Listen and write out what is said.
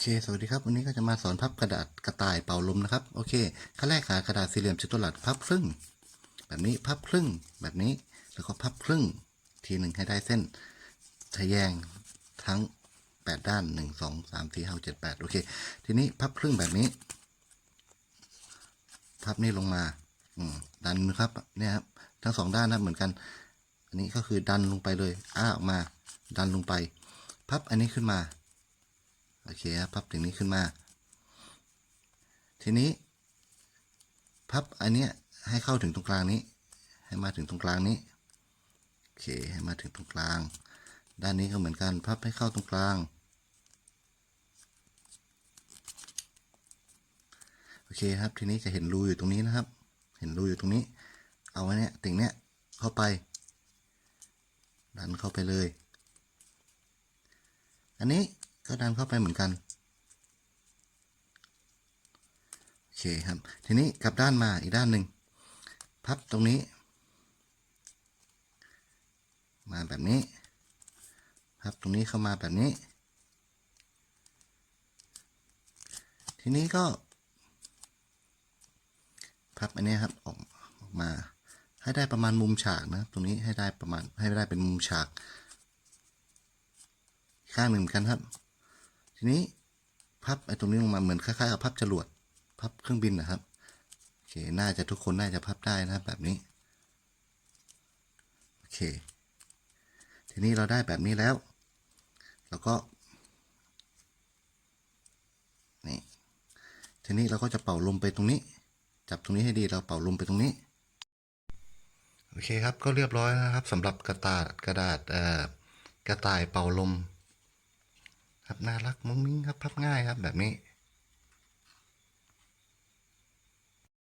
เค สวัสดีครับ วันนี้ก็จะมาสอนพับกระดาษกระต่ายเป่าลมนะครับ โอเค ขั้นแรกหากระดาษสี่เหลี่ยมจัตุรัสพับครึ่ง แบบนี้พับครึ่ง แบบนี้ แล้วก็พับครึ่ง ทีหนึ่งให้ได้เส้น ทะแยงทั้งแปดด้านหนึ่งสองสามสี่ห้าเจ็ดแปดโอเค ทีนี้พับครึ่งแบบนี้ พับนี่ลงมาดันนะครับ เนี่ยครับ ทั้งสองด้านนะเหมือนกัน อันนี้ก็คือดันลงไปเลย อ้าออกมา ดันลงไป พับอันนี้ขึ้นมา โอเคครับพับถึงนี้ขึ้นมา ทีนี้ พับอันเนี้ยให้เข้าถึงตรงกลางนี้ ให้มาถึงตรงกลางนี้โอเคให้มาถึงตรงกลาง ด้านนี้ก็เหมือนกันพับให้เข้าตรงกลางโอเคครับทีนี้จะเห็นรูอยู่ตรงนี้นะครับ เห็นรูอยู่ตรงนี้ เอาไว้เนี่ยติ่งเนี้ยเข้าไป ดันเข้าไปเลย อันนี้ ก็ดันเข้าไปเหมือนกัน โอเคครับ ทีนี้กลับด้านมาอีกด้านหนึ่ง พับตรงนี้ มาแบบนี้ พับตรงนี้เข้ามาแบบนี้ ทีนี้ก็ พับอันนี้ครับออกออกมาให้ได้ประมาณมุมฉากนะ ตรงนี้ให้ได้ประมาณให้ได้เป็นมุมฉาก ข้างหนึ่งเหมือนกันครับ ทีนี้พับไอ้ตรงนี้ลงมาเหมือนคล้ายๆกับพับจรวดพับเครื่องบินนะครับโอเคน่าจะทุกคนน่าจะพับได้นะครับแบบนี้โอเค ทีนี้เราได้แบบนี้แล้วแล้วก็นี่ทีนี้เราก็จะเป่าลมไปตรงนี้ จับตรงนี้ให้ดีเราเป่าลมไปตรงนี้โอเคครับก็เรียบร้อยนะครับสำหรับกระดาษกระดาษกระต่ายเป่าลม ครับน่ารักมุ้งมิ้งครับพับง่ายครับแบบนี้